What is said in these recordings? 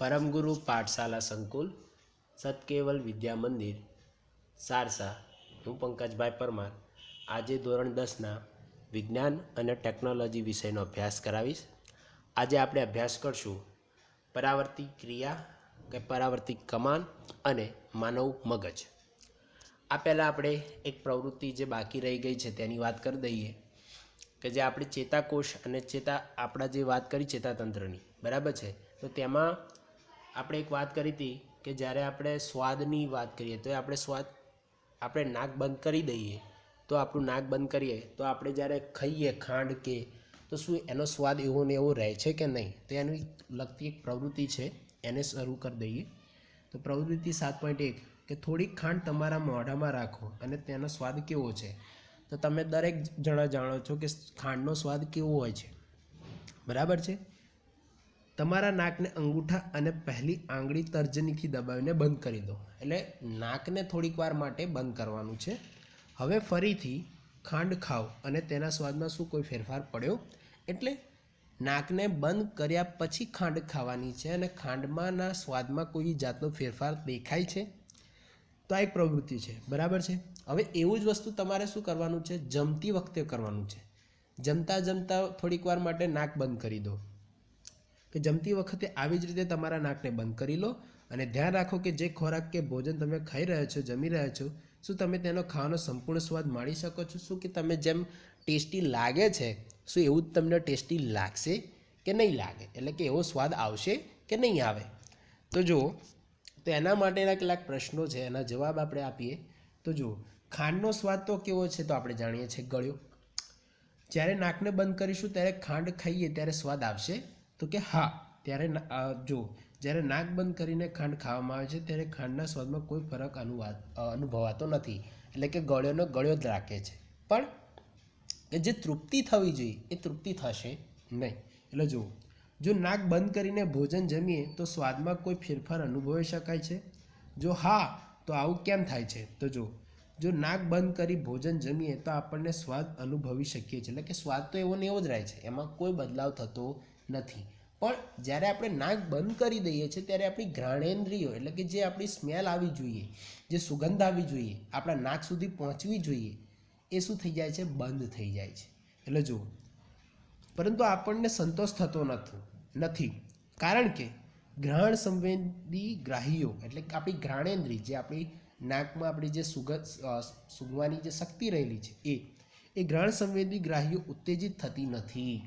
પરમગુરુ પાઠશાલા સંકુલ, સતકેવલ વિદ્યા મંદિર, સારસા. હું પંકજભાઈ પરમાર આજે ધોરણ દસના વિજ્ઞાન અને ટેકનોલોજી વિષયનો અભ્યાસ કરાવીશ. આજે આપણે અભ્યાસ કરશું પરાવર્તી ક્રિયા કે પરાવર્તી કમાન અને માનવ મગજ. આ પહેલાં આપણે એક પ્રવૃત્તિ જે બાકી રહી ગઈ છે તેની વાત કરી દઈએ કે જે આપણે ચેતાકોષ અને ચેતા આપણા જે વાત કરી ચેતાતંત્રની. બરાબર છે? તો તેમાં આપણે એક વાત કરી હતી કે જ્યારે આપણે સ્વાદની વાત કરીએ, તો આપણે સ્વાદ આપણે નાક બંધ કરી દઈએ, તો આપણું નાક બંધ કરીએ, તો આપણે જ્યારે ખાઈએ ખાંડ કે, તો શું એનો સ્વાદ એવો ને એવો રહે છે કે નહીં? તો એની લગતી એક પ્રવૃત્તિ છે, એને શરૂ કરી દઈએ. તો પ્રવૃત્તિ સાત પોઈન્ટ એક, કે થોડીક ખાંડ તમારા મોઢામાં રાખો અને તેનો સ્વાદ કેવો છે? તો તમે દરેક જણા જાણો છો કે ખાંડનો સ્વાદ કેવો હોય છે. બરાબર છે? તમારા નાકને અંગૂઠા અને પહેલી આંગળી તર્જનીથી દબાવીને બંધ કરી દો. એટલે નાકને થોડીક વાર માટે બંધ કરવાનું છે. હવે ફરીથી ખાંડ ખાઓ અને તેના સ્વાદમાં શું કોઈ ફેરફાર પડ્યો? એટલે નાકને બંધ કર્યા પછી ખાંડ ખાવાની છે અને ખાંડમાંના સ્વાદમાં કોઈ જાતનો ફેરફાર દેખાય છે? તો આ એક પ્રવૃત્તિ છે. બરાબર છે? હવે એવું જ વસ્તુ તમારે શું કરવાનું છે? જમતી વખતે કરવાનું છે. જમતા જમતા થોડીક વાર માટે નાક બંધ કરી દો. કે જમતી વખતે આવી જ રીતે તમારા નાકને બંધ કરી લો અને ધ્યાન રાખો કે જે ખોરાક કે ભોજન તમે ખાઈ રહ્યા છો, જમી રહ્યા છો, શું તમે તેનો ખાવાનો સંપૂર્ણ સ્વાદ માણી શકો છો? શું કે તમે જેમ ટેસ્ટી લાગે છે, શું એવું જ તમને ટેસ્ટી લાગશે કે નહીં લાગે? એટલે કે એવો સ્વાદ આવશે કે નહીં આવે? તો જુઓ, તો એના માટેના કેટલાક પ્રશ્નો છે, એના જવાબ આપણે આપીએ. તો જુઓ, ખાંડનો સ્વાદ તો કેવો છે તો આપણે જાણીએ છીએ ગળ્યો. જ્યારે નાકને બંધ કરીશું, ત્યારે ખાંડ ખાઈએ, ત્યારે સ્વાદ આવશે તો કે હા, ત્યારે જો, જ્યારે નાક બંધ કરીને ખાંડ ખાવામાં આવે છે, ત્યારે ખાંડના સ્વાદમાં કોઈ ફરક અનુવાદ અનુભવાતો નથી. એટલે કે ગળ્યોનો ગળ્યો જ રાખે છે. પણ કે જે તૃપ્તિ થવી જોઈએ, એ તૃપ્તિ થશે નહીં. એટલે જુઓ, જો નાક બંધ કરીને ભોજન જમીએ, તો સ્વાદમાં કોઈ ફેરફાર અનુભવી શકાય છે? જો હા, તો આવું કેમ થાય છે? તો જો જો નાક બંધ કરી ભોજન જમીએ, તો આપણને સ્વાદ અનુભવી શકીએ છીએ. એટલે કે સ્વાદ તો એવો ને એવો જ રહે છે. એમાં કોઈ બદલાવ થતો નથી. પણ જ્યારે આપણે નાક બંધ કરી દઈએ છીએ, ત્યારે આપણી ઘ્રાણેન્દ્રિયો, એટલે કે જે આપણી સ્મેલ આવી જોઈએ, જે સુગંધ આવી જોઈએ, આપણા નાક સુધી પહોંચવી જોઈએ, એ શું થઈ જાય છે? બંધ થઈ જાય છે. એટલે જુઓ, પરંતુ આપણને સંતોષ થતો નથી કારણ કે ગ્રહણ સંવેદી ગ્રાહીઓ એટલે કે આપણી ઘ્રાણેન્દ્રિય, જે આપણી નાકમાં આપણી જે સુગંધ સુગવાની જે શક્તિ રહેલી છે, એ એ ગ્રહણ સંવેદી ગ્રાહીઓ ઉત્તેજિત થતી નથી.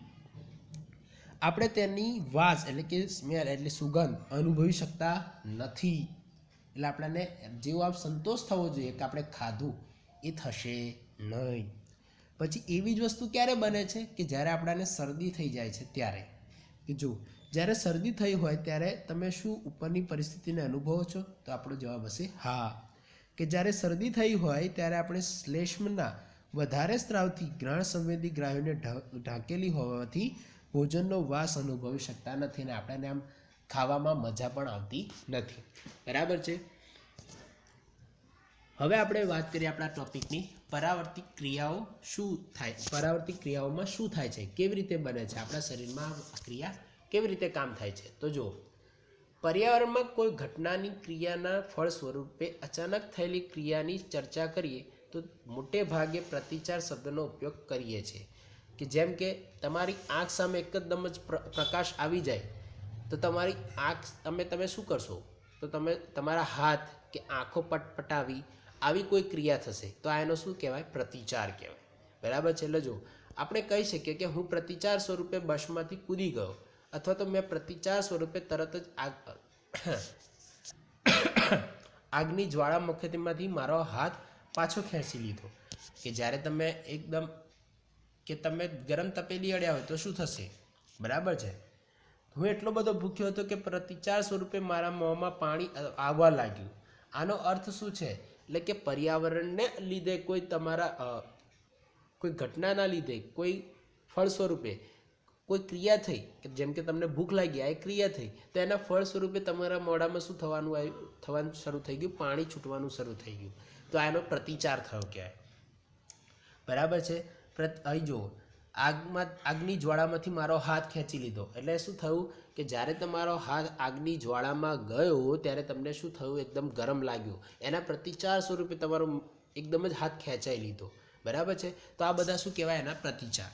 આપણે તેની વાસ એટલે કે સ્મેલ એટલે સુગંધ અનુભવી શકતા નથી. એટલે આપણને જેવો આપ સંતોષ થવો જોઈએ કે આપણે ખાધું, એ થશે નહીં. પછી એવી જ વસ્તુ ક્યારે બને છે કે જ્યારે આપણાને શરદી થઈ જાય છે ત્યારે? કે જો, જ્યારે શરદી થઈ હોય ત્યારે તમે શું ઉપરની પરિસ્થિતિને અનુભવો છો? તો આપણો જવાબ હશે હા. કે જ્યારે શરદી થઈ હોય ત્યારે આપણે શ્લેષ્મના વધારે સ્ત્રાવથી ગ્રહણ સંવેદી ગ્રાહ્યોને ઢાંકેલી હોવાથી ભોજનનો વાસ અનુભવી શકતા નથી અને આપણને આમ ખાવામાં મજા પણ આવતી નથી. બરાબર છે? હવે આપણે વાત કરીએ આપણા ટોપિકની પરાવર્તિત ક્રિયાઓ શું થાય પરાવર્તિત ક્રિયાઓમાં શું થાય છે? કેવી રીતે બને છે? આપણા શરીરમાં ક્રિયા કેવી રીતે કામ થાય છે? તો જુઓ, પર્યાવરણમાં કોઈ ઘટનાની ક્રિયાના ફળ સ્વરૂપે અચાનક થયેલી ક્રિયાની ચર્ચા કરીએ તો મોટે ભાગે પ્રતિચાર શબ્દનો ઉપયોગ કરીએ છીએ. કે જેમ કે તમારી આંખ સામે એકદમ જ પ્ર- પ્રકાશ આવી જાય, તો તમારી આંખ તમે તમે શું કરશો? તો તમે તમારા હાથ કે આંખો પટપટાવી આવી કોઈ ક્રિયા થશે, તો આ એનો શું કહેવાય? પ્રતિચાર કહેવાય. બરાબર છે? એટલે જો આપણે કહી શકીએ કે હું પ્રતિચાર સ્વરૂપે બસમાંથી કૂદી ગયો, અથવા તો મેં પ્રતિચાર સ્વરૂપે તરત જ આગ, આગની જ્વાળામુખીમાંથી મારો હાથ પાછો ખેંચી લીધો, કે જ્યારે તમે એકદમ કે તમે ગરમ તપેલી અડ્યા હોય તો શું થશે? બરાબર છે? હું એટલો બધો ભૂખ્યો હતો કે પ્રતિચાર સ્વરૂપે મારા મોંમાં પાણી આવવા લાગ્યું. આનો અર્થ શું છે? એટલે કે પર્યાવરણને લીધે કોઈ તમારા કોઈ ઘટનાના લીધે, કોઈ ફળ સ્વરૂપે કોઈ ક્રિયા થઈ, કે જેમ કે તમને ભૂખ લાગી, આ એ ક્રિયા થઈ, તો એના ફળ સ્વરૂપે તમારા મોઢામાં શું થવાનું આવ્યું? થવાનું શરૂ થઈ ગયું, પાણી છૂટવાનું શરૂ થઈ ગયું. તો આનો પ્રતિચાર થયો કહેવાય. બરાબર છે? અહીં જુઓ, આગમાં આગની જ્વાળામાંથી મારો હાથ ખેંચી લીધો. એટલે શું થયું કે જ્યારે તમારો હાથ આગની જ્વાળામાં ગયો, ત્યારે તમને શું થયું? એકદમ ગરમ લાગ્યું. એના પ્રતિચાર સ્વરૂપે તમારો એકદમ જ હાથ ખેંચાઈ લીધો. બરાબર છે? તો આ બધા શું કહેવાય? એના પ્રતિચાર.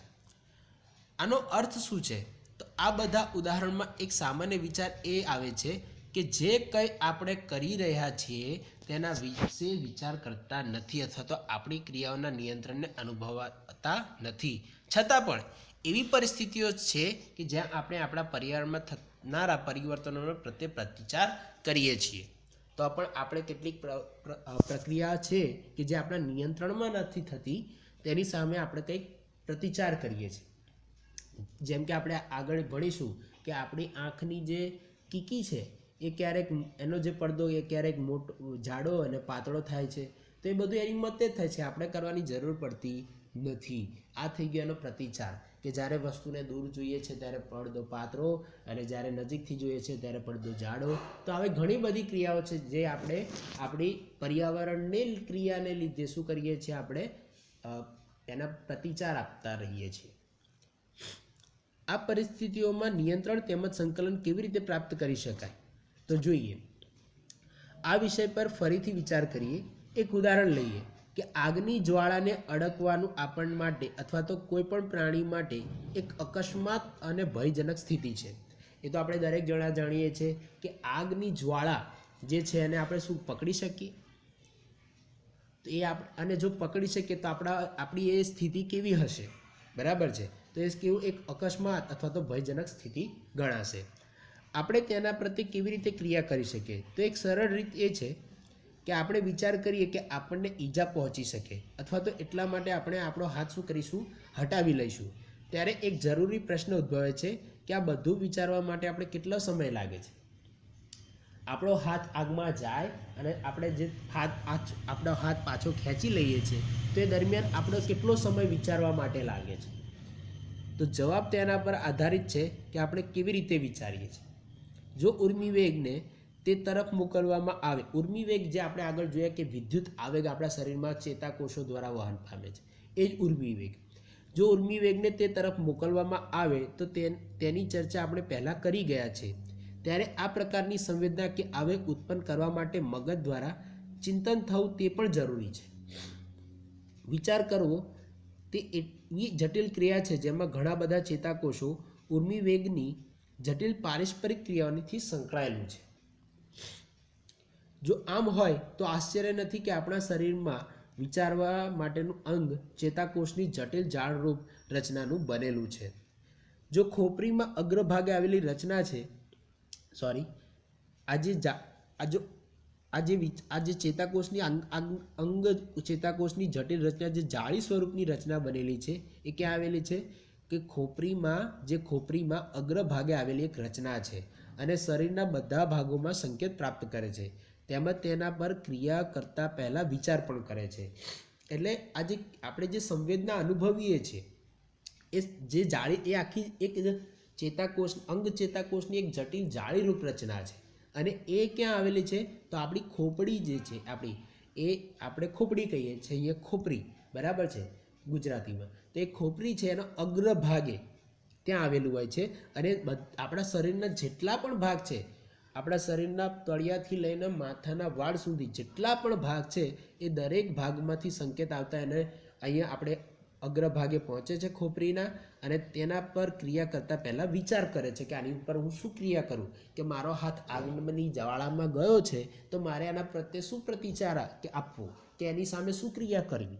આનો અર્થ શું છે? તો આ બધા ઉદાહરણમાં એક સામાન્ય વિચાર એ આવે છે કે જે કંઈ આપણે કરી રહ્યા છીએ તેના વિશે વિચાર કરતા નથી અથવા તો આપણી ક્રિયાઓના નિયંત્રણને અનુભવતા નથી. છતાં પણ એવી પરિસ્થિતિઓ છે કે જ્યાં આપણે આપણા પરિવારમાં થનારા પરિવર્તનોનો પ્રત્યે પ્રતિચાર કરીએ છીએ. તો પણ આપણે કેટલીક પ્ર- પ્ર- પ્રક્રિયા છે કે જે આપણા નિયંત્રણમાં નથી થતી, તેની સામે આપણે કંઈક પ્રતિચાર કરીએ છીએ. જેમ કે આપણે આગળ ભણીશું કે આપણી આંખની જે કીકી છે એ ક્યારેક એનો જે પડદો એ ક્યારેક મોટો, જાડો અને પાતળો થાય છે, તો એ બધું એની મતે જ થાય છે. આપણે કરવાની જરૂર પડતી નથી. આ થઈ ગયો એનો પ્રતિચાર કે જ્યારે વસ્તુને દૂર જોઈએ છે ત્યારે પડદો પાતળો અને જ્યારે નજીકથી જોઈએ છે ત્યારે પડદો જાડો. તો આવી ઘણી બધી ક્રિયાઓ છે જે આપણે આપણી પર્યાવરણની ક્રિયાને લીધે શું કરીએ છીએ આપણે એના પ્રતિચાર આપતા રહીએ છીએ. આ પરિસ્થિતિઓમાં નિયંત્રણ તેમજ સંકલન કેવી રીતે પ્રાપ્ત કરી શકાય? તો જોઈએ, આ વિષય પર ફરીથી વિચાર કરીએ. એક ઉદાહરણ લઈએ કે આગની જ્વાળાને અડકવાનું આપણ માટે અથવા તો કોઈ પણ પ્રાણી માટે એક અકસ્માત અને ભયજનક સ્થિતિ છે. એ તો આપણે દરેક જણા જાણીએ છીએ કે આગની જ્વાળા જે છે એને આપણે શું, પકડી શકીએ? તો એ આપ, અને જો પકડી શકીએ તો આપણા, આપણી એ સ્થિતિ કેવી હશે? બરાબર છે? તો એ કેવું, એક અકસ્માત અથવા તો ભયજનક સ્થિતિ ગણાશે. આપણે તેના પ્રત્યે કેવી રીતે ક્રિયા કરી શકીએ? તો એક સરળ રીત એ છે કે આપણે વિચાર કરીએ કે આપણને ઈજા પહોંચી શકે અથવા તો એટલા માટે આપણે આપણો હાથ શું કરીશું? હટાવી લઈશું. ત્યારે એક જરૂરી પ્રશ્ન ઉદ્ભવે છે કે આ બધું વિચારવા માટે આપણે કેટલો સમય લાગે છે? આપણો હાથ આગમાં જાય અને આપણે જે હાથ આપણો હાથ પાછો ખેંચી લઈએ છીએ, તો દરમિયાન આપણો કેટલો સમય વિચારવા માટે લાગે છે? તો જવાબ તેના પર આધારિત છે કે આપણે કેવી રીતે વિચારીએ છીએ. જો ઉર્મી વેગને તે તરફ મોકલવામાં આવે, ઉર્મી વેગ જે આપણે આગળ જોયા કે વિદ્યુત આવેગ આપણા શરીરમાં ચેતાકોષો દ્વારા વહન પામે છે, એ જ ઉર્મી વેગ. જો ઉર્મી વેગને તે તરફ મોકલવામાં આવે, તો તેની ચર્ચા આપણે પહેલાં કરી ગયા છે. ત્યારે આ પ્રકારની સંવેદના કે આવેગ ઉત્પન્ન કરવા માટે મગજ દ્વારા ચિંતન થવું તે પણ જરૂરી છે. વિચાર કરવો, તે એટલી જટિલ ક્રિયા છે જેમાં ઘણા બધા ચેતાકોષો ઉર્મી વેગની જટિલ પારસ્પરિક ક્રિયાઓથી સંકળાયેલું છે. જો આમ હોય તો આશ્ચર્ય નથી કે આપણા શરીરમાં વિચારવા માટેનું અંગ ચેતાકોષની જટિલ જાળરૂપ રચનાનું બનેલું છે. જો ખોપરીમાં અગ્રભાગે આવેલી રચના છે સોરી આજે જા આ જો આ જે વિચ- આ જે ચેતાકોષની અંગ ચેતાકોષની જટિલ રચના જે જાળી સ્વરૂપની રચના બનેલી છે, એ ક્યાં આવેલી છે? કે ખોપરીમાં, જે ખોપરીમાં અગ્રભાગે આવેલી એક રચના છે અને શરીરના બધા ભાગોમાં સંકેત પ્રાપ્ત કરે છે. તેમજ તેના પર ક્રિયા કરતા પહેલા વિચાર પણ કરે છે. એટલે આજે આપણે જે સંવેદના અનુભવીએ છીએ, એ જે જાળી, એ આખી એક ચેતાકોષ, અંગ ચેતાકોષની એક જટિલ જાળીરૂપ રચના છે. અને એ ક્યાં આવેલી છે? તો આપણી ખોપડી જે છે, આપણી, એ આપણે ખોપડી કહીએ છીએ, અહીંયા ખોપરી, બરાબર છે? ગુજરાતીમાં. તો એ ખોપરી છે એનો અગ્રભાગે ત્યાં આવેલું હોય છે અને આપણા શરીરના જેટલા પણ ભાગ છે, આપણા શરીરના તળિયાથી લઈને માથાના વાળ સુધી જેટલા પણ ભાગ છે, એ દરેક ભાગમાંથી સંકેત આવતા એને અહીંયા આપણે અગ્રભાગે પહોંચે છે ખોપરીના અને તેના પર ક્રિયા કરતાં પહેલાં વિચાર કરે છે કે આની ઉપર હું શું ક્રિયા કરું? કે મારો હાથ આગમની જ્વાળામાં ગયો છે, તો મારે આના પ્રત્યે શું પ્રતિચાર, કે આપવો? કે એની સામે શું ક્રિયા કરવી?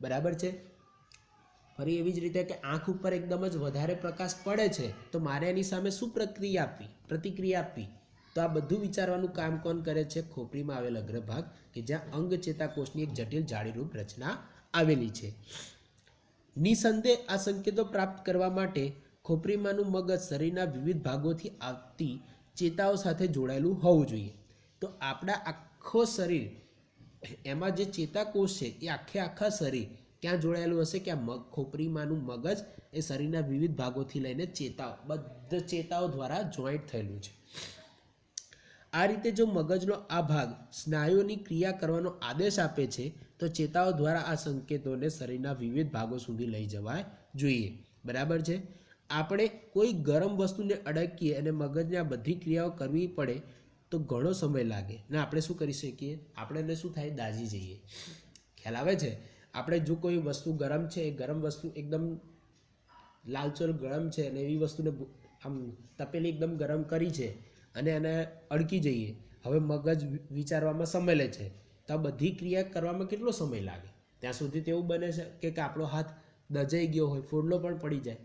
બરાબર છે? ફરી એવી જ રીતે કે આંખ ઉપર એકદમ જ વધારે પ્રકાશ પડે છે, તો મારે એની સામે શું પ્રક્રિયા આપવી? પ્રતિક્રિયા આપવી. તો આ બધું વિચારવાનું કામ કોણ કરે છે? ખોપરીમાં આવેલ અગ્રભાગ, કે જ્યાં અંગ ચેતાકોષની એક જટિલ જાળીરૂપ રચના આવેલી છે. નિસંદેહ આ સંકેતો પ્રાપ્ત કરવા માટે ખોપરીમાંનું મગજ શરીરના વિવિધ ભાગોથી આવતી ચેતાઓ સાથે જોડાયેલું હોવું જોઈએ. તો આપણા આખો શરીર એમાં જે ચેતાકોષ છે, એ આખે આખા શરીર, ક્યાં જોડાયેલું હશે કે આ મગ, ખોપરીમાંનું મગજ, એ શરીરના વિવિધ ભાગોથી લઈને ચેતાઓ બધા ચેતાઓ દ્વારા જોઈન્ટ થયેલું છે. આ રીતે જો મગજનો આ ભાગ સ્નાયુઓની ક્રિયા કરવાનો આદેશ આપે છે, તો ચેતાઓ દ્વારા આ સંકેતોને શરીરના વિવિધ ભાગો સુધી લઈ જવા જોઈએ. બરાબર છે? આપણે કોઈ ગરમ વસ્તુને અડકીએ અને મગજને આ બધી ક્રિયાઓ કરવી પડે તો ઘણો સમય લાગે. ને આપણે શું કરી શકીએ? આપણને શું થાય? દાઝી જઈએ. ખ્યાલ આવે છે? આપણે જો કોઈ વસ્તુ ગરમ છે, એ ગરમ વસ્તુ એકદમ લાલચોલ ગરમ છે અને એવી વસ્તુને આમ તપેલી એકદમ ગરમ કરી છે અને એને અડકી જઈએ, હવે મગજ વિચારવામાં સમય લે છે. તો આ બધી ક્રિયા કરવામાં કેટલો સમય લાગે? ત્યાં સુધી તેવું બને છે કે કે આપણો હાથ દજાઈ ગયો હોય ફોડલો પણ પડી જાય.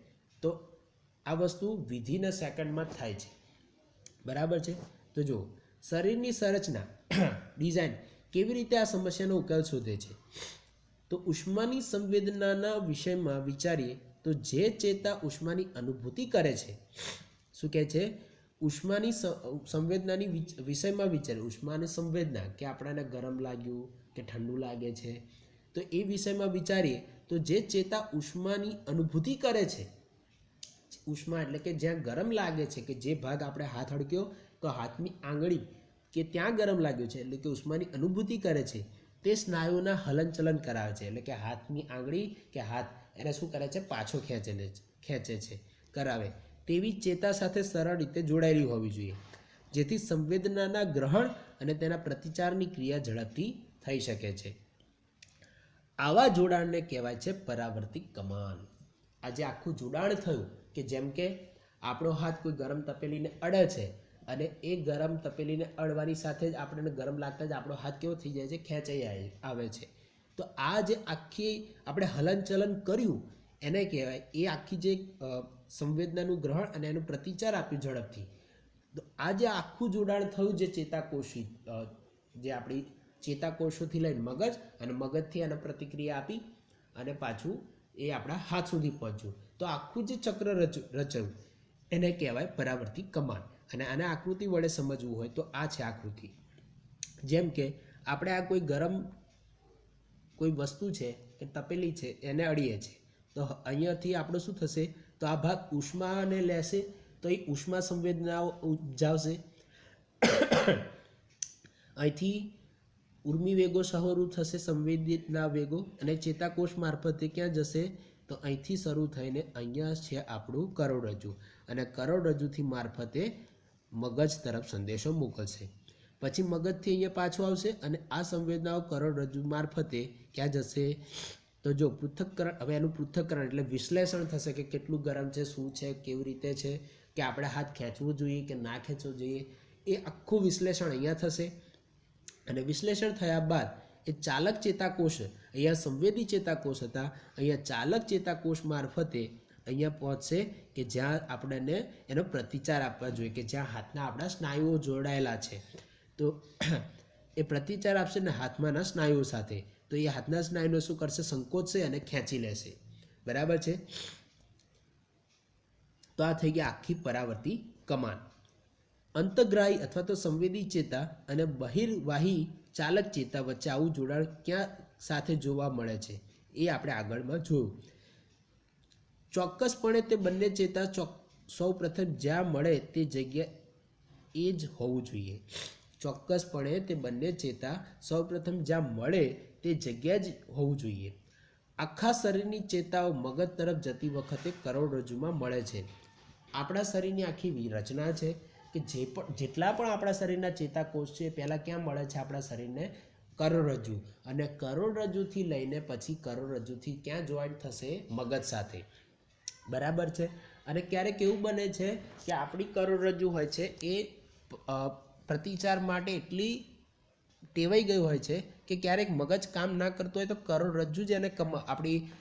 તો આ વસ્તુ વિધિના સેકન્ડમાં જ થાય છે. બરાબર છે? તો જુઓ, શરીરની સંરચના ડિઝાઇન કેવી રીતે આ સમસ્યાનો ઉકેલ શોધે છે? તો ઉષ્માની સંવેદનાના વિષયમાં વિચારીએ તો જે ચેતા ઉષ્માની અનુભૂતિ કરે છે, શું કહે છે? ઉષ્માની સંવેદનાની વિષયમાં વિચારે ઉષ્માની સંવેદના કે આપણને ગરમ લાગ્યું કે ઠંડુ લાગે છે? તો એ વિષયમાં વિચારીએ તો જે ચેતા ઉષ્માની અનુભૂતિ કરે છે, ઉષ્મા એટલે કે જ્યાં ગરમ લાગે છે કે જે ભાગ આપણે હાથ હડક્યો તો હાથની આંગળી કે ત્યાં ગરમ લાગ્યું છે, એટલે કે ઉષ્માની અનુભૂતિ કરે છે, તે સ્નાયુના હલનચલન કરાવે છે, એટલે કે હાથની આંગળી કે હાથ એને શું કરે છે, પાછો ખેંચે ખેંચે છે, કરાવે. તેવી ચેતા સાથે સરળ રીતે જોડાયેલી હોવી જોઈએ, જેથી સંવેદનાના ગ્રહણ અને તેના પ્રતિચારની ક્રિયા ઝડપથી થઈ શકે છે. આવા જોડાણને કહેવાય છે પરાવર્તિત કમાન આજે આખું જોડાણ થયું કે જેમ કે આપણો હાથ કોઈ ગરમ તપેલીને અડે છે અને એ ગરમ તપેલીને અડવાની સાથે જ આપણને ગરમ લાગતા જ આપણો હાથ કેવો થઈ જાય છે? ખેંચાઈ આવે- છે. તો આ જે આખી આપણે હલનચલન કર્યું, એને કહેવાય, એ આખી જે સંવેદનાનું ગ્રહણ અને એનું પ્રતિચાર આપ્યું ઝડપથી. તો આ જે આખું જોડાણ થયું જે ચેતાકોષી જે આપણી ચેતાકોષોથી લઈને મગજ અને મગજથી એને પ્રતિક્રિયા આપી અને પાછું એ આપણા હાથ સુધી પહોંચ્યું. તો આખું જે ચક્ર રચ, રચ્યું એને કહેવાય પરાવર્તી કમાન. અને આને આકૃતિ વડે સમજવું હોય તો આ છે આકૃતિ. જેમ કે આપણે આ કોઈ ગરમ કોઈ વસ્તુ છે કે તપેલી છે, એને અડીએ છીએ. તો અહીંયાથી આપણું શું થશે? તો આ ભાગ ઉષ્માને લેશે, તો એ ઉષ્મા સંવેદનાઓ ઉપજાવશે. અહીંથી ઉર્મી વેગો શરૂ થશે સંવેદિતના વેગો, અને ચેતાકોષ મારફતે ક્યાં જશે? તો અહીંથી શરૂ થઈને અહીંયા છે આપણું કરોડરજ્જુ. અને કરોડરજ્જુથી મારફતે મગજ તરફ સંદેશો મોકલશે. પછી મગજથી અહીંયા પાછું આવશે અને આ સંવેદનાઓ કરોડરજ્જુ મારફતે ક્યાં જશે? તો જો પૃથ્થકરણ, હવે એનું પૃથ્થકરણ એટલે વિશ્લેષણ થશે કે કેટલું ગરમ છે, શું છે, કેવી રીતે છે, કે આપણે હાથ ખેંચવું જોઈએ કે ના ખેંચવું જોઈએ, એ આખું વિશ્લેષણ અહીંયા થશે. અને વિશ્લેષણ થયા બાદ એ ચાલક ચેતાકોષ, અહીંયા સંવેદી ચેતાકોષ હતા, અહીંયા ચાલક ચેતાકોષ મારફતે અહીંયા પહોંચશે કે જ્યાં આપણને એનો પ્રતિચાર આપવા જોઈએ કે જ્યાં હાથના આપણા સ્નાયુઓ જોડાયેલા છે. તો એ પ્રતિચાર આપશે ને હાથમાંના સ્નાયુઓ સાથે. તો એ હાથના સ્નાયુનો શું કરશે? સંકોચશે અને ખેંચી લેશે. બરાબર છે? તો આ થઈ ગયા આખી પરાવર્તી કમાન. અંતગ્રાહી અથવા તો સંવેદી ચેતા અને બહિર્વાહી ચાલક ચેતા વચ્ચે આવું જોડાણ ક્યાં સાથે જોવા મળે છે? એ આપણે આગળમાં જોયું. ચોક્કસપણે તે બંને ચેતા ચોક સૌ પ્રથમ જ્યાં મળે તે જગ્યા એ જ હોવું જોઈએ. ચોક્કસપણે તે બંને ચેતા સૌપ્રથમ જ્યાં મળે તે જગ્યા જ હોવું જોઈએ. આખા શરીરની ચેતાઓ મગજ તરફ જતી વખતે કરોડરજ્જુમાં મળે છે. આપણા શરીરની આખી રચના છે કે જે પણ જેટલા પણ આપણા શરીરના ચેતાકોષ છે, પહેલાં ક્યાં મળે છે આપણા શરીરને? કરોડરજ્જુ અને કરોડરજ્જુથી લઈને પછી કરોડરજ્જુથી ક્યાં જોઈન્ટ થશે? મગજ સાથે. બરાબર છે? અને ક્યારેક એવું બને છે કે આપણી કરોડરજ્જુ હોય છે એ પ્રતિચાર માટે એટલી ટેવાઈ ગયું હોય છે કે ક્યારેક મગજ કામ ના કરતું હોય તો કરોડરજ્જુ જ એને કમ, આપણી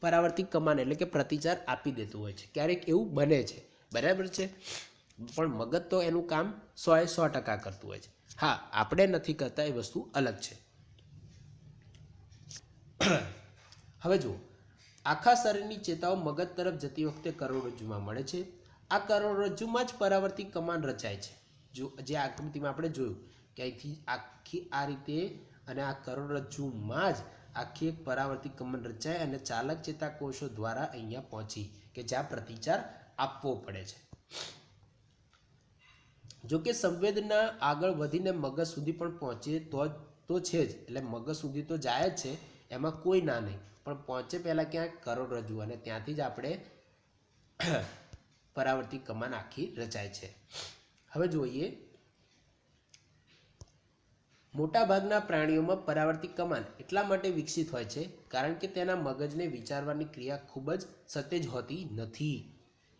પરાવર્તિત કમાન, એટલે કે પ્રતિચાર આપી દેતું હોય છે. ક્યારેક એવું બને છે. બરાબર છે? પણ મગજ તો એનું કામ સો એ સો ટકા કરતું હોય છે. હા, આપણે નથી કરતા એ વસ્તુ અલગ છે. હવે જુઓ. આખા શરીરની ચેતાઓ મગજ તરફ જતી વખતે કરોડરજ્જુમાં મળે છે. આ કરોડરજ્જુમાં જ પરાવર્તિત કમાન રચાય છે. જો, જે આકૃતિમાં આપણે જોયું કે અહીંથી આખી આ રીતે અને આ કરોડરજ્જુમાં જ આખી એક પરાવર્તિત કમાન રચાય અને ચાલક ચેતાકોષો દ્વારા અહીંયા પહોંચી કે જ્યાં પ્રતિચાર આપવો પડે છે. જો કે સંવેદના આગળ વધીને મગજ સુધી પણ પહોંચે તો તો છે જ. એટલે મગજ સુધી તો જાય જ છે. એમાં કોઈ ના નહીં. પણ પહોંચે પહેલાં ક્યાંક કરોડરજ્જુ અને ત્યાંથી જ આપણે પરાવર્તિત કમાન આખી રચાય છે. હવે જોઈએ. મોટાભાગના પ્રાણીઓમાં પરાવર્તિત કમાન એટલા માટે વિકસિત હોય છે કારણ કે તેના મગજને વિચારવાની ક્રિયા ખૂબ જ સતેજ હોતી નથી.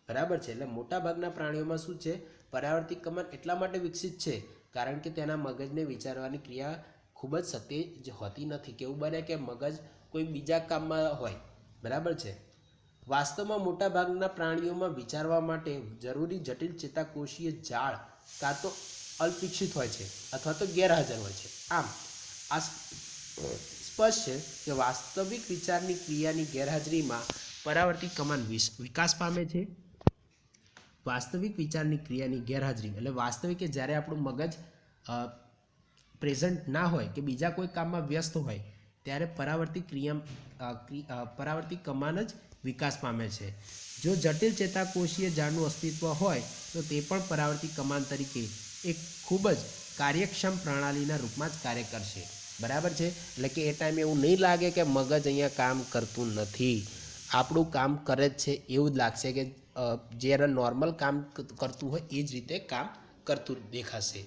બરાબર છે? એટલે મોટાભાગના પ્રાણીઓમાં શું છે? પરાવર્તિત કમાન એટલા માટે વિકસિત છે કારણ કે તેના મગજને વિચારવાની ક્રિયા ખૂબ જ સતેજ હોતી નથી કેવું બને કે મગજ કોઈ બીજા કામમાં હોય. બરાબર છે? વાસ્તવમાં મોટાભાગના પ્રાણીઓમાં વિચારવા માટે જરૂરી જટિલ ચેતાકોષીય જાળ કાં તો અલ્પવિકસિત હોય છે અથવા તો ગેરહાજર હોય છે. આમ, આ સ્પષ્ટ છે કે વાસ્તવિક વિચારની ક્રિયાની ગેરહાજરીમાં પરાવર્તિત કમાન વિકાસ પામે છે. વાસ્તવિક વિચારની ક્રિયાની ગેરહાજરી એટલે વાસ્તવિક કે જ્યારે આપણું મગજ પ્રેઝન્ટ ના હોય કે બીજા કોઈ કામમાં વ્યસ્ત હોય, ત્યારે પરાવર્તિત ક્રિયા પરાવર્તિત કમાન જ વિકાસ પામે છે. જો જટિલ ચેતાકોષીય જાળનું અસ્તિત્વ હોય, તો તે પણ પરાવર્તિત કમાન તરીકે એક ખૂબ જ કાર્યક્ષમ પ્રણાલીના રૂપમાં જ કાર્ય કરશે. બરાબર છે? એટલે કે એ ટાઈમે એવું નહીં લાગે કે મગજ અહીંયા કામ કરતું નથી. આપણું કામ કરે જ છે, એવું જ લાગશે કે જ્યારે નોર્મલ કામ કરતું હોય, એ જ રીતે કામ કરતું દેખાશે.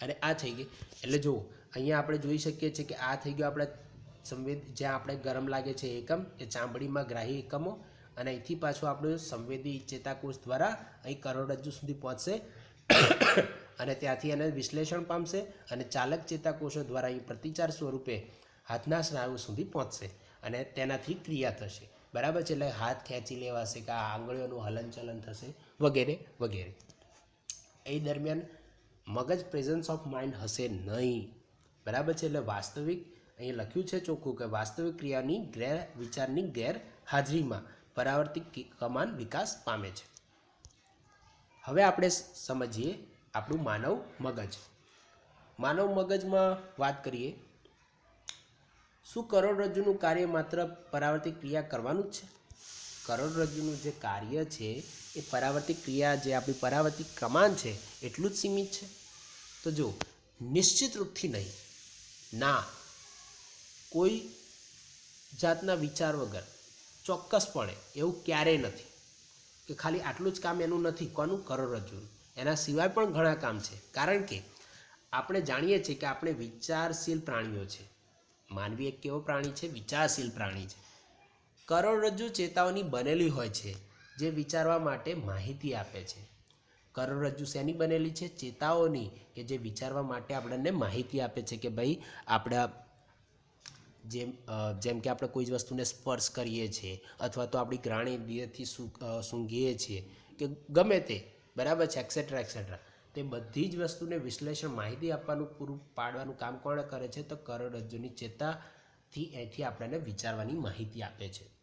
અને આ થઈ ગઈ. એટલે જુઓ, અહીંયા આપણે જોઈ શકીએ છીએ કે આ થઈ ગયો આપણે સંવેદ જ્યાં આપણે ગરમ લાગે છે એકમ, એ ચામડીમાં ગ્રાહી એકમો, અને અહીંથી પાછું આપણું સંવેદી ચેતાકોષ દ્વારા અહીં કરોડરજ્જુ સુધી પહોંચશે. અને ત્યાંથી એને વિશ્લેષણ પામશે અને ચાલક ચેતાકોષો દ્વારા અહીં પ્રતિચાર સ્વરૂપે હાથના સ્નાયુ સુધી પહોંચશે અને તેનાથી ક્રિયા થશે. બરાબર છે? એટલે હાથ ખેંચી લેવાશે કે આ આંગળીઓનું હલનચલન થશે વગેરે વગેરે. એ દરમિયાન મગજ પ્રેઝન્સ ઓફ માઇન્ડ હશે નહીં. બરાબર છે? એટલે વાસ્તવિક અહીં લખ્યું છે ચોખ્ખું કે વાસ્તવિક ક્રિયાની ગેર વિચારની ગેરહાજરીમાં પરાવર્તિત કમાન વિકાસ પામે છે. હવે આપણે સમજીએ આપણું માનવ મગજ. માનવ મગજમાં વાત કરીએ, શું કરોડરજ્જુનું કાર્ય માત્ર પરાવર્તિત ક્રિયા કરવાનું જ છે? કરોડરજ્જુનું જે કાર્ય છે, એ પરાવર્તિક ક્રિયા જે આપણી પરાવર્તિક કમાન છે, એટલું જ સીમિત છે? તો જો નિશ્ચિત રૂપથી નહીં. ના, કોઈ જાતના વિચાર વગર, ચોક્કસપણે એવું ક્યારેય નથી. કે ખાલી આટલું જ કામ એનું નથી, કોનું કરોડરજ્જુનું? એના સિવાય પણ ઘણા કામ છે. કારણ કે, આપણે જાણીએ છીએ કે આપણે વિચારશીલ પ્રાણીઓ છે. માનવી એક કેવો પ્રાણી છે? વિચારશીલ પ્રાણી છે. કરોડરજ્જુ ચેતાઓની બનેલી હોય છે, જે વિચારવા માટે માહિતી આપે છે. કરોડરજ્જુ શેની બનેલી છે? ચેતાઓની, કે જે વિચારવા માટે આપણને માહિતી આપે છે કે ભાઈ આપણા જેમ જેમ કે આપણે કોઈ જ વસ્તુને સ્પર્શ કરીએ છીએ, અથવા તો આપણી ગ્રાણેન્દ્રિયથી સૂંઘીએ છીએ, કે ગમે તે, બરાબર છે એક્સેટ્રા એક્સેટ્રા તે બધી જ વસ્તુને વિશ્લેષણ માહિતી આપવાનું, પૂરું પાડવાનું કામ કોણ કરે છે? તો કરોડરજ્જુની ચેતાથી એથી આપણને વિચારવાની માહિતી આપે છે.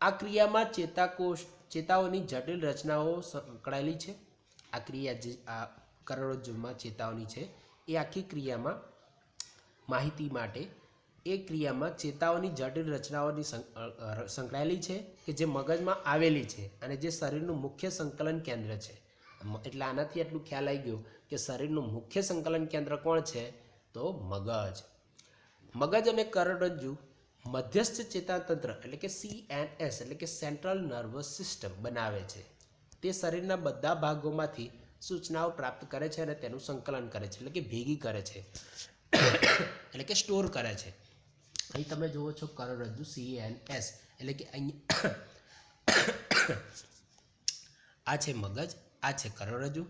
આ ક્રિયામાં ચેતાકોષ, ચેતાઓની જટિલ રચનાઓ સંકળાયેલી છે. આ ક્રિયા જે, આ કરોડરજ્જુમાં ચેતાઓની છે. એ આખી ક્રિયામાં માહિતી માટે, એ ક્રિયામાં ચેતાઓની જટિલ રચનાઓની સંકળાયેલી છે કે જે મગજમાં આવેલી છે અને જે શરીરનું મુખ્ય સંકલન કેન્દ્ર છે. એટલે આનાથી એટલું ખ્યાલ આવી ગયો કે શરીરનું મુખ્ય સંકલન કેન્દ્ર કોણ છે? તો મગજ. મગજ અને કરોડરજ્જુ મધ્યસ્થ ચેતાતંત્ર, એટલે કે સીએનએસ એટલે કે સેન્ટ્રલ નર્વસ સિસ્ટમ બનાવે છે. તે શરીરના બધા ભાગોમાંથી સૂચનાઓ પ્રાપ્ત કરે છે અને તેનું સંકલન કરે છે, એટલે કે ભેગી કરે છે. એટલે કે સ્ટોર કરે છે. અહીં તમે જુઓ છો કરોડરજ્જુ સીએનએસ એટલે કે અહીં આ છે મગજ, આ છે કરોડરજ્જુ.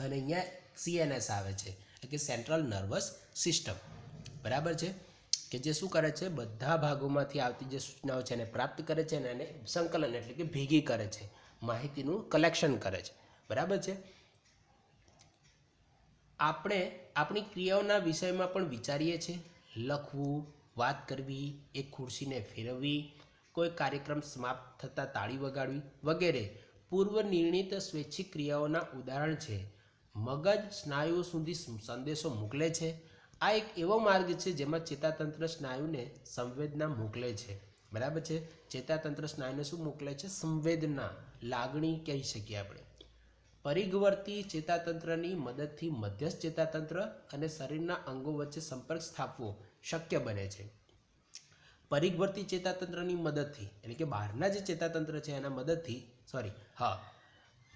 અને અહીંયા સીએનએસ આવે છે, એટલે કે સેન્ટ્રલ નર્વસ સિસ્ટમ બરાબર છે? કે જે શું કરે છે, બધા ભાગોમાંથી આવતી જે સૂચનાઓ છે એને પ્રાપ્ત કરે છે અને એને સંકલન એટલે કે ભેગી કરે છે, માહિતીનું કલેક્શન કરે છે. બરાબર છે? આપણે આપણી ક્રિયાઓના વિષયમાં પણ વિચારીએ છીએ. લખવું, વાત કરવી, એક ખુરશીને ફેરવવી, કોઈ કાર્યક્રમ સમાપ્ત થતાં તાળી વગાડવી વગેરે પૂર્વ નિર્ણિત સ્વૈચ્છિક ક્રિયાઓના ઉદાહરણ છે. મગજ સ્નાયુઓ સુધી સંદેશો મોકલે છે. આ એક એવો માર્ગ છે જેમાં ચેતાતંત્ર સ્નાયુને સંવેદના મોકલે છે. બરાબર છે? ચેતાતંત્ર સ્નાયુને શું મોકલે છે? સંવેદના, લાગણી કહી શકીએ આપણે. પરિઘવર્તી ચેતાતંત્રની મદદથી મધ્યસ્થ ચેતાતંત્ર અને શરીરના અંગો વચ્ચે સંપર્ક સ્થાપવો શક્ય બને છે. પરિઘવર્તી ચેતાતંત્રની મદદથી, એટલે કે બહારના જે ચેતાતંત્ર છે એના મદદથી સોરી હા,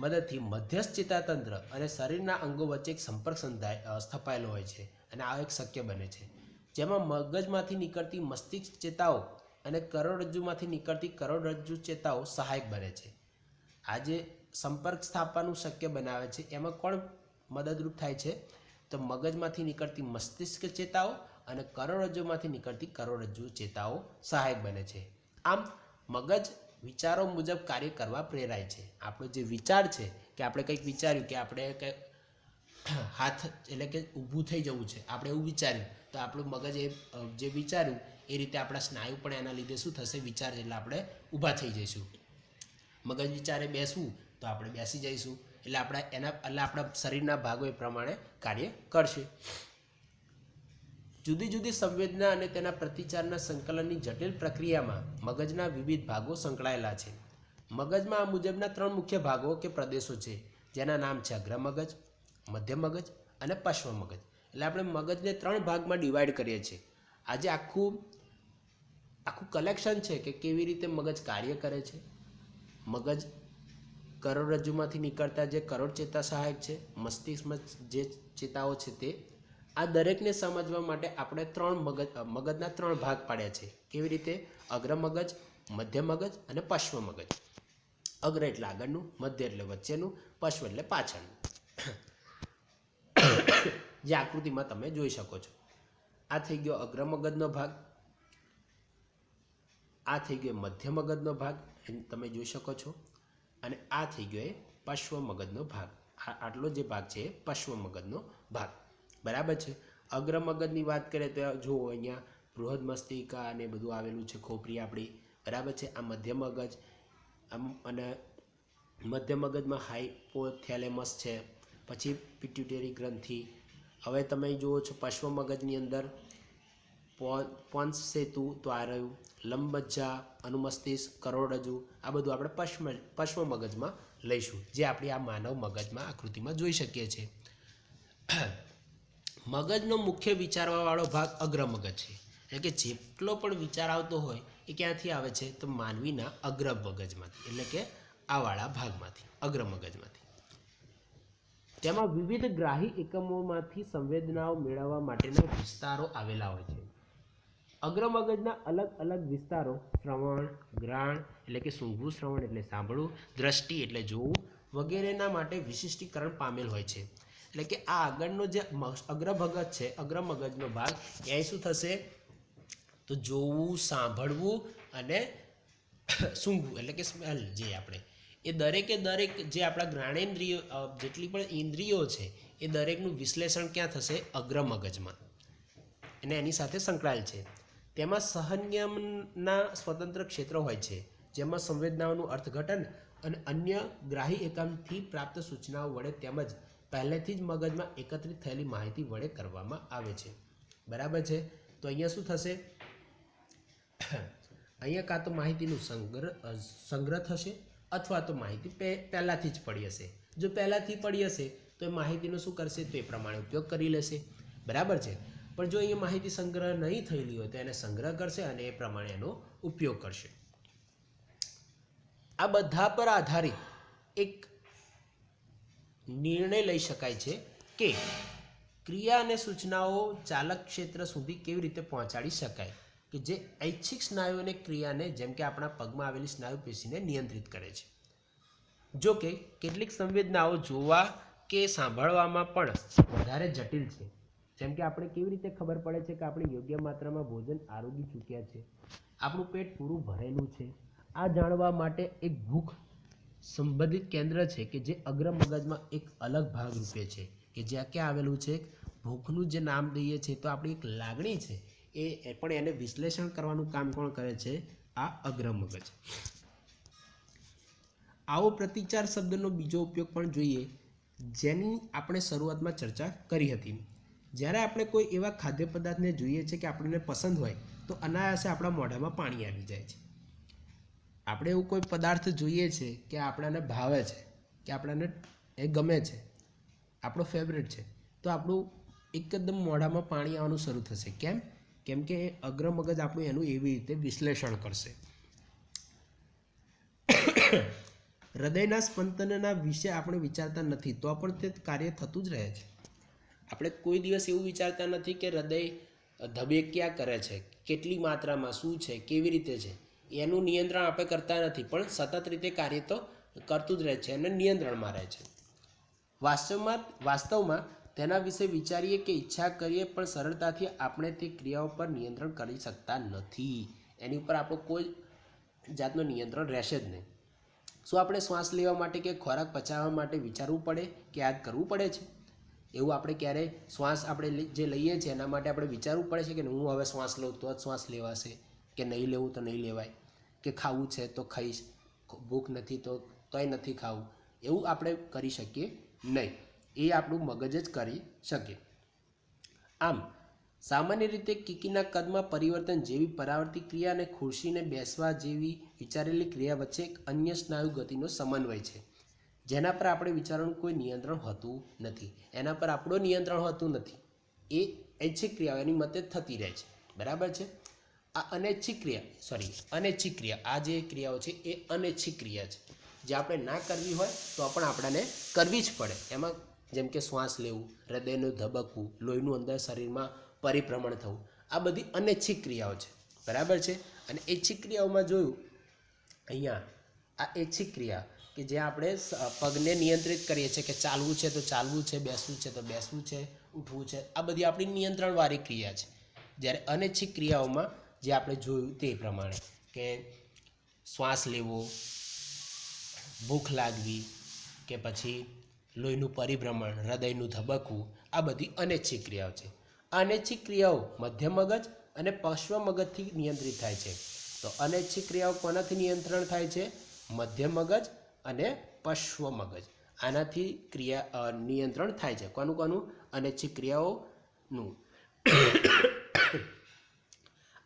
મદદથી મધ્યસ્થ ચેતાતંત્ર અને શરીરના અંગો વચ્ચે એક સંપર્ક સંધાય સ્થપાયેલો હોય છે. અને આ એક શક્ય બને છે. જેમાં મગજમાંથી નીકળતી મસ્તિષ્ક ચેતાઓ અને કરોડરજ્જુમાંથી નીકળતી કરોડરજ્જુ ચેતાઓ સહાયક બને છે. આજે સંપર્ક સ્થાપવાનું શક્ય બનાવે છે. એમાં કોણ મદદરૂપ થાય છે? તો મગજમાંથી નીકળતી મસ્તિષ્ક ચેતાઓ અને કરોડરજ્જુમાંથી નીકળતી કરોડરજ્જુ ચેતાઓ સહાયક બને છે. આમ, મગજ વિચારો મુજબ કાર્ય કરવા પ્રેરાય છે. આપણો જે વિચાર છે કે આપણે કંઈક વિચાર્યું કે આપણે કંઈક હાથ એટલે કે ઊભું થઈ જવું છે. આપણે એવું વિચાર્યું તો આપણું મગજ એ જે વિચાર્યું એ રીતે આપણા સ્નાયુ પણ એના લીધે શું થશે? વિચાર એટલે આપણે ઊભા થઈ જઈશું. મગજ વિચારે બેસવું તો આપણે બેસી જઈશું. એટલે આપણા એના, એટલે આપણા શરીરના ભાગો એ પ્રમાણે કાર્ય કરશે. જુદી જુદી સંવેદના અને તેના પ્રતિચારના સંકલનની જટિલ પ્રક્રિયામાં મગજના વિવિધ ભાગો સંકળાયેલા છે. મગજમાં આ મુજબના ત્રણ મુખ્ય ભાગો કે પ્રદેશો છે. જેના નામ છે અગ્ર મગજ મધ્ય મગજ અને પશ્વ મગજ. એટલે આપણે મગજને ત્રણ ભાગમાં ડિવાઈડ કરીએ છીએ. આજે આખું આખું કલેક્શન છે કે કેવી રીતે મગજ કાર્ય કરે છે. મગજ કરોડરજ્જુમાંથી નીકળતા જે કરોડ ચેતા સહાયક છે, મસ્તિષ્કમાં જે ચેતાઓ છે તે, આ દરેકને સમજવા માટે આપણે ત્રણ મગજ, મગજના ત્રણ ભાગ પાડ્યા છે. કેવી રીતે? અગ્ર મગજ, મધ્ય મગજ અને પશ્વ મગજ. અગ્ર એટલે આગળનું, મધ્ય એટલે વચ્ચેનું, પશ્વ એટલે પાછળનું. જે આકૃતિમાં તમે જોઈ શકો છો. આ થઈ ગયો અગ્ર મગજનો ભાગ. આ થઈ ગયો મધ્ય મગજનો ભાગ. તમે જોઈ શકો છો. અને આ થઈ ગયો એ પશ્વ મગજનો ભાગ. આટલો જે ભાગ છે એ પશ્વ મગજનો ભાગ. બરાબર છે? અગ્ર મગજની વાત કરીએ તો જુઓ અહીંયા બૃહદ મસ્તિકા અને બધું આવેલું છે, ખોપરી આપણી. બરાબર છે? આ મધ્ય મગજ. અને મધ્ય મગજમાં હાઇપોથેલેમસ છે. પછી પિટ્યુટરી ગ્રંથિ. હવે તમે જુઓ છો પશ્વ મગજની અંદર પો- પોન્સ સેતુ તો લંબજ્જા અનુમસ્તિષ્ક કરોડરજ્જુ આ બધું આપણે પશ્વ પશ્વ મગજમાં લઈશું, જે આપણે આ માનવ મગજમાં આકૃતિમાં જોઈ શકીએ છીએ. મગજનો મુખ્ય વિચારવાવાળો ભાગ અગ્ર મગજ છે. એટલે કે જેટલો પણ વિચાર આવતો હોય, એ ક્યાંથી આવે છે? તો માનવીના અગ્ર મગજમાંથી, એટલે કે આ વાળા ભાગમાંથી, અગ્ર મગજમાંથી. તેમાં વિવિધ ગ્રાહી એકમોમાંથી સંવેદનાઓ મેળવવા માટેના વિસ્તારો આવેલા હોય છે. અગ્રમગજના અલગ અલગ વિસ્તારો, શ્રવણ, ગ્રાણ એટલે કે સૂંઘવું, શ્રવણ એટલે સાંભળવું, દ્રષ્ટિ એટલે જોવું વગેરેના માટે વિશિષ્ટીકરણ પામેલ હોય છે. એટલે કે આ આગળનો જે અગ્રભગજ છે અગ્રમગજનો ભાગ એ શું થશે? તો જોવું, સાંભળવું અને સૂંઘવું એટલે કે સ્મેલ જે આપણે એ દરેકે દરેક જે આપણા જ્ઞાનેન્દ્રિયો જેટલી પણ ઇન્દ્રિયો છે, એ દરેકનું વિશ્લેષણ ક્યાં થશે? અગ્ર મગજમાં. અને એની સાથે સંકળાયેલ છે. તેમાં સહનિયમના સ્વતંત્ર ક્ષેત્રો હોય છે, જેમાં સંવેદનાઓનું અર્થઘટન અને અન્ય ગ્રાહી એકમથી પ્રાપ્ત સૂચનાઓ વડે તેમજ પહેલેથી જ મગજમાં એકત્રિત થયેલી માહિતી વડે કરવામાં આવે છે. બરાબર છે? તો અહીંયા શું થશે? અહીંયા કાં તો માહિતીનું સંગ્રહ સંગ્રહ થશે. અથવા તો માહિતી પહેલાંથી જ પડી હશે. જો પહેલાંથી પડી હશે, તો એ માહિતીનો શું કરશે? તો એ પ્રમાણે ઉપયોગ કરી લેશે. બરાબર છે? પણ જો અહીંયા માહિતી સંગ્રહ નહીં થયેલી હોય, તો એને સંગ્રહ કરશે અને એ પ્રમાણે એનો ઉપયોગ કરશે. આ બધા પર આધારિત એક નિર્ણય લઈ શકાય છે કે ક્રિયા અને સૂચનાઓ ચાલક ક્ષેત્ર સુધી કેવી રીતે પહોંચાડી શકાય. કે જે ઐચ્છિક સ્નાયુઓની ક્રિયાને જેમ કે આપણા પગમાં આવેલી સ્નાયુ પેશીને નિયંત્રિત કરે છે. જો કે કેટલીક સંવેદનાઓ જોવા કે સાંભળવામાં પણ વધારે જટિલ છે. જેમ કે આપણે કેવી રીતે ખબર પડે છે કે આપણે યોગ્ય માત્રામાં ભોજન આરોગી ચૂક્યા છે? આપણું પેટ પૂરું ભરેલું છે. આ જાણવા માટે એક ભૂખ સંબંધિત કેન્દ્ર છે કે જે અગ્ર મગજમાં એક અલગ ભાગ રૂપે છે. કે જ્યાં ક્યાં આવેલું છે? ભૂખનું જે નામ દઈએ છીએ તો આપણી એક લાગણી છે. એ પણ એને વિશ્લેષણ કરવાનું કામ કોણ કરે છે? આ અગ્ર મગજ આવો પ્રતિચાર શબ્દનો બીજો ઉપયોગ પણ જોઈએ, જેની આપણે શરૂઆતમાં ચર્ચા કરી હતી. જ્યારે આપણે કોઈ એવા ખાદ્ય પદાર્થને જોઈએ છે કે આપણને પસંદ હોય, તો અનાયાસે આપણા મોઢામાં પાણી આવી જાય છે. આપણે એવું કોઈ પદાર્થ જોઈએ છે કે આપણને ભાવે છે, કે આપણને એ ગમે છે, આપણો ફેવરેટ છે, તો આપણું એકદમ મોઢામાં પાણી આવવાનું શરૂ થશે. કેમ? કેમ કે અગ્ર મગજ આપણું એનું એવી રીતે વિશ્લેષણ કરશે. હૃદયના સ્પંદનના વિશે આપણે વિચારતા નથી, તો પણ તે કાર્ય થતું જ રહે છે. આપણે કોઈ દિવસ એવું વિચારતા નથી કે હૃદય ધબે ક્યાં કરે છે, કેટલી માત્રામાં શું છે, કેવી રીતે છે. એનું નિયંત્રણ આપણે કરતા નથી, પણ સતત રીતે કાર્ય તો કરતું જ રહે છે અને નિયંત્રણમાં રહે છે. વાસ્તવમાં વાસ્તવમાં તેના વિશે વિચારીએ કે ઈચ્છા કરીએ પણ સરળતાથી આપણે તે ક્રિયાઓ પર નિયંત્રણ કરી શકતા નથી. એની ઉપર આપણો કોઈ જાતનું નિયંત્રણ રહેશે જ નહીં. શું આપણે શ્વાસ લેવા માટે કે ખોરાક પચાવવા માટે વિચારવું પડે કે યાદ કરવું પડે છે? એવું આપણે ક્યારે શ્વાસ આપણે જે લઈએ છીએ એના માટે આપણે વિચારવું પડે છે કે હું હવે શ્વાસ લઉં તો જ શ્વાસ લેવાશે કે નહીં લેવું તો નહીં લેવાય? કે ખાવું છે તો ખાઈશ, ભૂખ નથી તો તોય નથી ખાવું? એવું આપણે કરી શકીએ નહીં. એ આપણું મગજ જ કરી શકે. આમ, સામાન્ય રીતે કીકીના કદમાં પરિવર્તન જેવી પરાવર્તી ક્રિયા અને ખુરશીને બેસવા જેવી વિચારેલી ક્રિયા વચ્ચે એક અન્ય સ્નાયુ ગતિનો સમન્વય છે, જેના પર આપણે વિચારવાનું કોઈ નિયંત્રણ હોતું નથી. એના પર આપણું નિયંત્રણ હોતું નથી. એ ઐચ્છિક ક્રિયાઓ એની મતે થતી રહે છે. બરાબર છે? આ અનૈચ્છિક ક્રિયા સોરી અનૈચ્છિક ક્રિયા. આ જે ક્રિયાઓ છે એ અનૈચ્છિક ક્રિયા છે. જે આપણે ના કરવી હોય તો પણ આપણને કરવી જ પડે. એમાં જેમ કે શ્વાસ લેવું, હૃદયનું ધબકવું, લોહીનું અંદર શરીરમાં પરિભ્રમણ થવું, આ બધી અનૈચ્છિક ક્રિયાઓ છે. બરાબર છે? અને ઐચ્છિક ક્રિયાઓમાં જોયું, અહીંયા આ ઐચ્છિક ક્રિયા કે જે આપણે પગને નિયંત્રિત કરીએ છીએ કે ચાલવું છે તો ચાલવું છે, બેસવું છે તો બેસવું છે, ઉઠવું છે, આ બધી આપણી નિયંત્રણવાળી ક્રિયા છે. જ્યારે અનૈચ્છિક ક્રિયાઓમાં જે આપણે જોયું તે પ્રમાણે કે શ્વાસ લેવો, ભૂખ લાગવી કે પછી લોહીનું પરિભ્રમણ, હૃદયનું ધબકવું, આ બધી અનૈચ્છિક ક્રિયાઓ છે. અનૈચ્છિક ક્રિયાઓ મધ્ય મગજ અને પશ્વ મગજથી નિયંત્રિત થાય છે. તો અનૈચ્છિક ક્રિયાઓ કોનાથી નિયંત્રણ થાય છે? મધ્ય મગજ અને પશ્વ મગજ. આનાથી ક્રિયા નિયંત્રણ થાય છે. કોનું કોનું? અનૈચ્છિક ક્રિયાઓનું.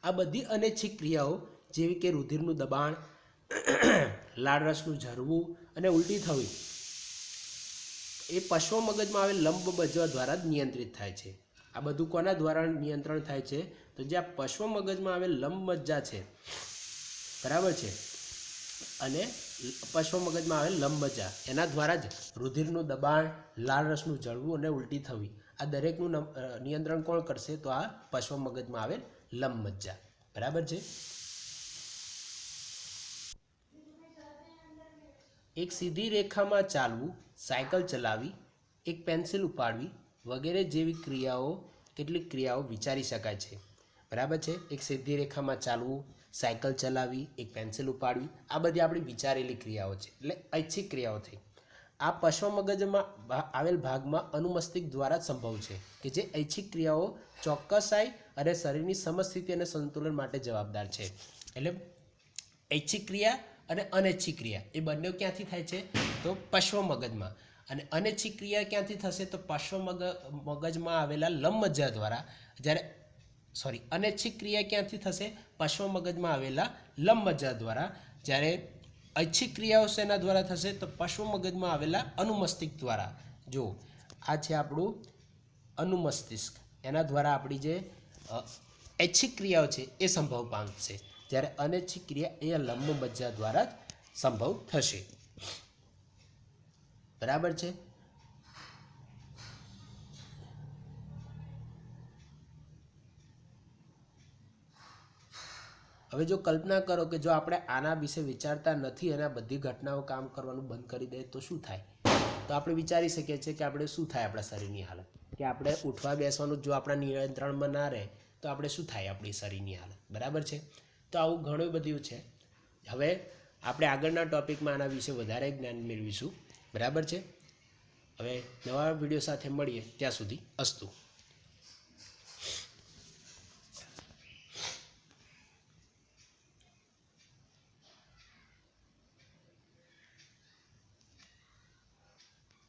આ બધી અનૈચ્છિક ક્રિયાઓ જેવી કે રુધિરનું દબાણ લાળરસનું ઝરવું અને ઉલટી થવી એ પશ્વ મગજમાં આવેલ લંબ બજવા દ્વારા જ નિયંત્રિત થાય છે. આ બધું કોના દ્વારા નિયંત્રણ થાય છે? તો જે આ પશ્વ મગજમાં આવેલ લંબ મજ્જા છે, બરાબર છે? અને પશ્વ મગજમાં આવેલ લંબ મજ્જા એના દ્વારા જ રુધિરનું દબાણ લાળરસનું જળવું અને ઉલટી થવી, આ દરેકનું નિયંત્રણ કોણ કરશે? તો આ પશ્વ મગજમાં આવેલ લંબ મજ્જા બરાબર છે? એક સીધી રેખામાં ચાલવું સાયકલ ચલાવવી એક પેન્સિલ ઉપાડવી વગેરે જેવી ક્રિયાઓ, કેટલીક ક્રિયાઓ વિચારી શકાય છે. બરાબર છે? એક સીધી રેખામાં ચાલવું, સાયકલ ચલાવવી એક પેન્સિલ ઉપાડવી, આ બધી આપણી વિચારેલી ક્રિયાઓ છે. એટલે ઐચ્છિક ક્રિયાઓ થઈ. આ પશ્વ મગજમાં આવેલ ભાગમાં અનુમસ્તિષ્ક દ્વારા સંભવ છે કે જે ઐચ્છિક ક્રિયાઓ ચોક્કસાઈ અને શરીરની સમસ્થિતિ અને સંતુલન માટે જવાબદાર છે. એટલે ઐચ્છિક ક્રિયા અને અનૈચ્છિક ક્રિયા. એ બંને ક્યાંથી થાય છે? તો પશ્વ મગજમાં. અને અનૈચ્છિક ક્રિયા ક્યાંથી થશે? તો પશ્વ મગ, મગજમાં આવેલા લંબમજ્જા દ્વારા. જ્યારે સોરી અનૈચ્છિક ક્રિયા ક્યાંથી થશે? પશ્વ મગજમાં આવેલા લંબમજ્જા દ્વારા. જ્યારે ઐચ્છિક ક્રિયાઓ શેના દ્વારા થશે? તો પશ્વ મગજમાં આવેલા અનુમસ્તિષ્ક દ્વારા. જો આ છે આપણું અનુમસ્તિષ્ક. એના દ્વારા આપણી જે ઐચ્છિક ક્રિયાઓ છે, એ સંભવ પામશે. જ્યારે અનૈચ્છિક ક્રિયા અહીંયા લંબ મજ્જા દ્વારા જ સંભવ થશે. બરાબર છે? હવે જો કલ્પના કરો કે જો આપણે આના વિશે વિચારતા નથી અને આ બધી ઘટનાઓ કામ કરવાનું બંધ કરી દઈએ તો શું થાય? તો આપણે વિચારી શકીએ છીએ કે આપણે શું થાય આપણા શરીરની હાલત? કે આપણે ઉઠવા બેસવાનું જો આપણા નિયંત્રણમાં ના રહે, તો આપણે શું થાય આપણી શરીરની હાલત? બરાબર છે? તો આવું ઘણું બધું છે. હવે આપણે આગળના ટોપિકમાં આના વિશે વધારે જ્ઞાન મેળવીશું. બરાબર છે? હવે નવા વીડિયો સાથે મળીએ ત્યાં સુધી અસ્તુ.